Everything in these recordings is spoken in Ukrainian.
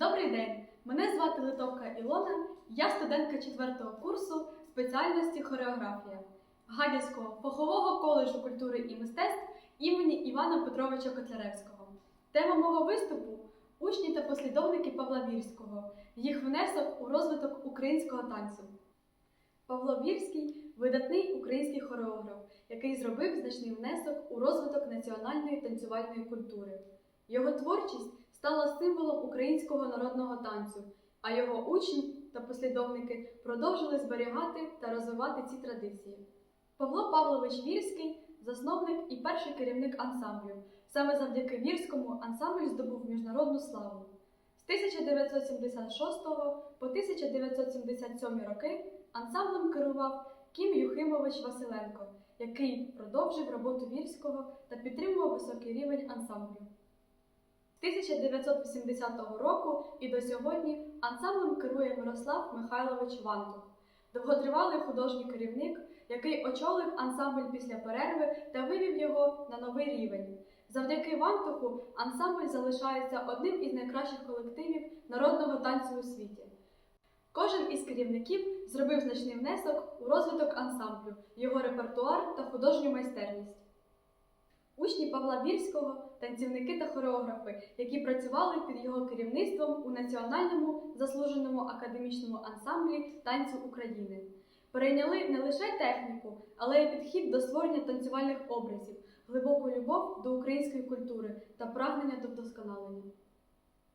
Добрий день! Мене звати Литовка Ілона, я студентка 4 курсу спеціальності хореографія Гадяцького фахового коледжу культури і мистецтв імені Івана Петровича Котляревського. Тема мого виступу учні та послідовники Павла Вірського, їх внесок у розвиток українського танцю. Павло Вірський видатний український хореограф, який зробив значний внесок у розвиток національної танцювальної культури. Його творчість стала символом українського народного танцю, а його учні та послідовники продовжили зберігати та розвивати ці традиції. Павло Павлович Вірський засновник і перший керівник ансамблю. Саме завдяки Вірському ансамбль здобув міжнародну славу. З 1976 по 1977 роки ансамблем керував Кім Юхимович Василенко, який продовжив роботу Вірського та підтримував високий рівень ансамблю. З 1980 року і до сьогодні ансамблем керує Мирослав Михайлович Вантух, довготривалий художній керівник, який очолив ансамбль після перерви та вивів його на новий рівень. Завдяки Вантуху ансамбль залишається одним із найкращих колективів народного танцю у світі. Кожен із керівників зробив значний внесок у розвиток ансамблю, його репертуар та художню майстерність. Учні Павла Вірського, танцівники та хореографи, які працювали під його керівництвом у Національному заслуженому академічному ансамблі танцю України, перейняли не лише техніку, але й підхід до створення танцювальних образів, глибоку любов до української культури та прагнення до вдосконалення.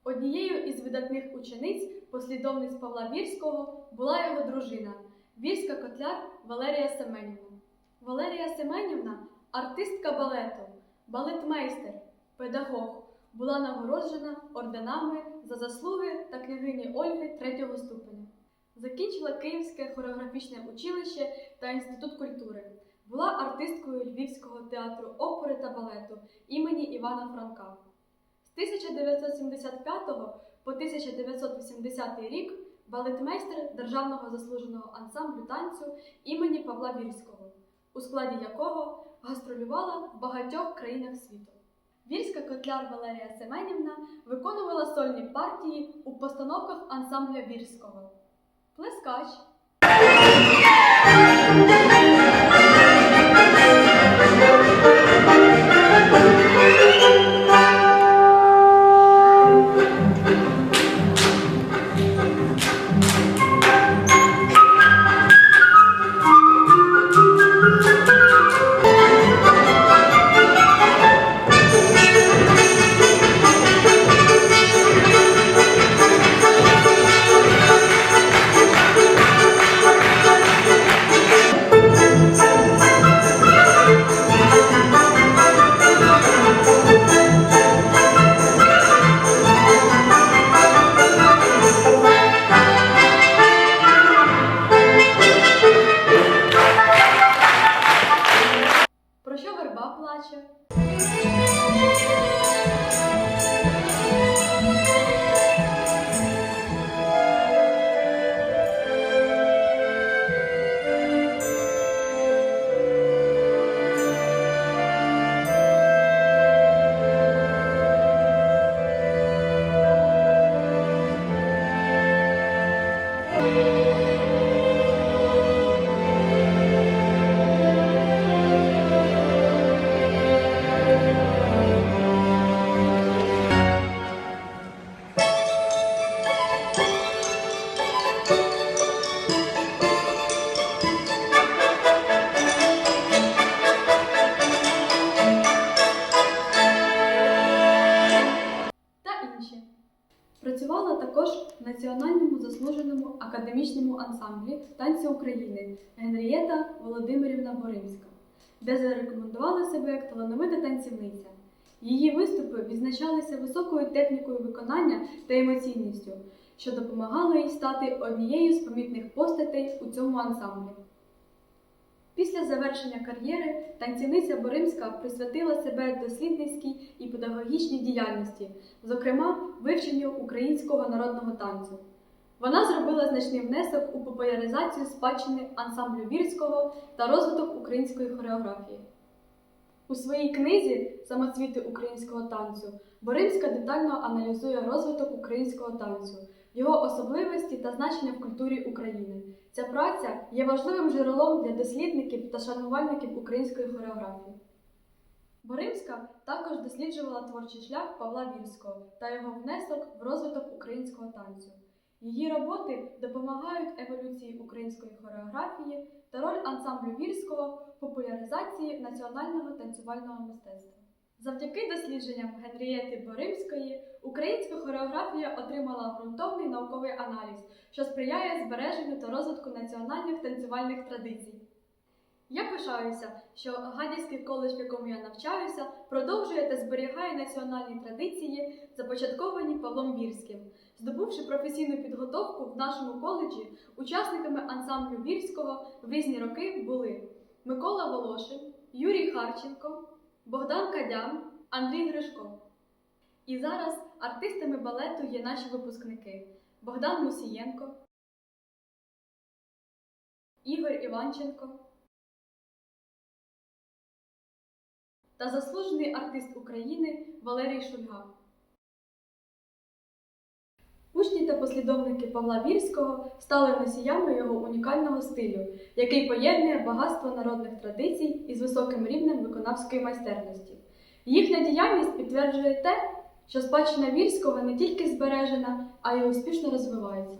Однією із видатних учениць, послідовниць Павла Вірського, була його дружина, вірська котляр Валерія Семенівна. Валерія Семенівна артистка балету, балетмейстер, педагог, була нагороджена орденами за заслуги та княгині Ольги третього ступеня. Закінчила Київське хореографічне училище та інститут культури. Була артисткою Львівського театру опери та балету імені Івана Франка. З 1975 по 1980 рік балетмейстер Державного заслуженого ансамблю танцю імені Павла Вірського, у складі якого гастролювала в багатьох країнах світу. Вірська котляр Валерія Семенівна виконувала сольні партії у постановках ансамбля Вірського. Плескач. Про Працювала також в Національному заслуженому академічному ансамблі танцю України Генрієта Володимирівна Боримська, де зарекомендувала себе як талановита танцівниця. Її виступи відзначалися високою технікою виконання та емоційністю, що допомагало їй стати однією з помітних постатей у цьому ансамблі. Завершення кар'єри танцівниця Боримська присвятила себе дослідницькій і педагогічній діяльності, зокрема вивченню українського народного танцю. Вона зробила значний внесок у популяризацію спадщини ансамблю Вірського та розвиток української хореографії. У своїй книзі Самоцвіти українського танцю Боримська детально аналізує розвиток українського танцю, його особливості та значення в культурі України. Ця праця є важливим джерелом для дослідників та шанувальників української хореографії. Боримська також досліджувала творчий шлях Павла Вільського та його внесок в розвиток українського танцю. Її роботи допомагають еволюції української хореографії та роль ансамблю Вільського в популяризації національного танцювального мистецтва. Завдяки дослідженням Генрієти Боримської українська хореографія отримала ґрунтовний науковий аналіз, що сприяє збереженню та розвитку національних танцювальних традицій. Я пишаюся, що Гадяцький коледж, в якому я навчаюся, продовжує та зберігає національні традиції, започатковані Павлом Вірським. Здобувши професійну підготовку в нашому коледжі, учасниками ансамблю Вірського в різні роки були Микола Волошин, Юрій Харченко, Богдан Кадян, Андрій Гришко. І зараз артистами балету є наші випускники Богдан Мусієнко, Ігор Іванченко та заслужений артист України Валерій Шульга. Учні та послідовники Павла Вірського стали носіями його унікального стилю, який поєднує багатство народних традицій із високим рівнем виконавської майстерності. Їхня діяльність підтверджує те, що спадщина Вірського не тільки збережена, а й успішно розвивається.